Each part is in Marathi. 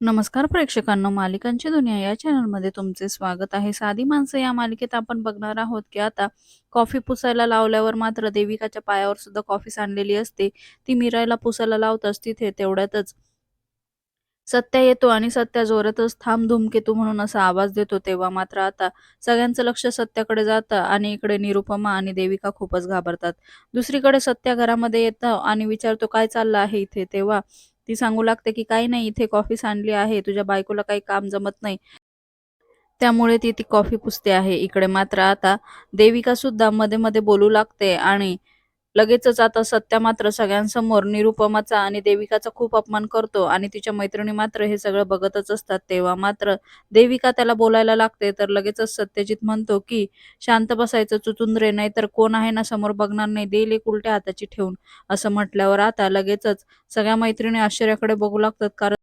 नमस्कार प्रेक्षकांनो, मालिकांची दुनिया या चॅनलमध्ये तुमचे स्वागत आहे. साधी माणसं या मालिकेत आपण बघणार आहोत की आता कॉफी पुसायला लावल्यावर मात्र देविकाच्या पायावर सुद्धा कॉफी सांडलेली असते. ती मिरायला पुसायला लावताच तिथे तेवढ्यातच सत्या येतो आणि सत्या जोरातच थांब धूमकेतू म्हणून असा आवाज देतो. तेव्हा मात्र आता सगळ्यांचं लक्ष सत्याकडे जातं आणि इकडे निरुपमा आणि देविका खूपच घाबरतात. दुसरीकडे सत्या घरामध्ये येतं आणि विचारतो काय चाललं आहे इथे? तेव्हा ती सांगू लागते की काही नाही इथे कॉफी सांडली आहे. तुझ्या बायकोला काही काम जमत नाही. त्यामुळे ती ती कॉफी पुसते आहे. इकडे मात्र आता देविका सुद्धा मध्ये मध्ये बोलू लागते आणि लगेचच आता सत्या मात्र सगळ्यांसमोर निरुपमाचा आणि देविकाचा खूप अपमान करतो आणि तिच्या मैत्रिणी मात्र हे सगळं बघतच असतात. तेव्हा मात्र देविका त्याला बोलायला लागते तर लगेचच सत्यजित म्हणतो की शांत बसायचं चुचुंद्रे नाहीतर कोण आहे ना समोर बघणार नाही देईल एक उलट्या हाताची ठेवून असं म्हटल्यावर आता लगेचच सगळ्या मैत्रिणी आश्चर्याकडे बघू लागतात कारण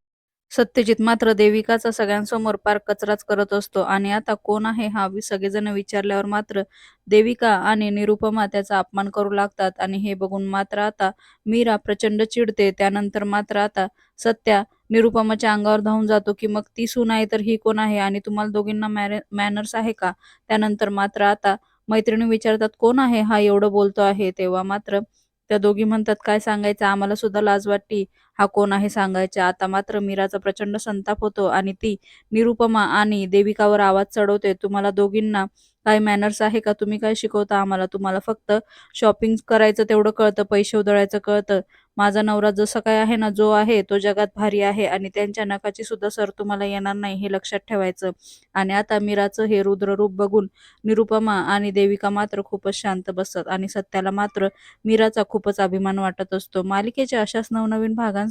सत्यजित मात्र देविकाचा सगळ्यांसमोर पार कचराच करत असतो. आणि आता कोण आहे हा सगळेजण विचारल्यावर मात्र देविका आणि निरुपमा त्याचा अपमान करू लागतात. आणि हे बघून मात्र आता मीरा प्रचंड चिडते. त्यानंतर मात्र आता सत्या निरुपमाच्या अंगावर धावून जातो की मग ती सून आहे तर ही कोण आहे? आणि तुम्हाला दोघींना मॅनर्स आहे का? त्यानंतर मात्र आता मैत्रिणी विचारतात कोण आहे हा? एवढं बोलतो आहे. तेव्हा मात्र त्या दोघी म्हणतात काय सांगायचं? आम्हाला सुद्धा लाज वाटती. हा कोण आहे सांगायचा आता मात्र मीराचा प्रचंड संताप होतो आणि ती निरुपमा आणि देविकावर आवाज चढवते. तुम्हाला दोघींना काय मॅनर्स आहे का? तुम्ही काय शिकवता आम्हाला? तुम्हाला फक्त शॉपिंग करायचं तेवढं कळतं पैसे उधळायचं कळतं. माझा नवरा जसा काय आहे ना जो आहे तो जगात भारी आहे आणि त्यांच्या नकाची सुद्धा सर तुम्हाला येणार नाही हे लक्षात ठेवायचं. आणि आता मीराचं हे रुद्र रूप बघून निरुपमा आणि देविका मात्र खूपच शांत बसतात आणि सत्याला मात्र मीराचा खूपच अभिमान वाटत असतो. मालिकेच्या अशाच नवनवीन भागांसाठी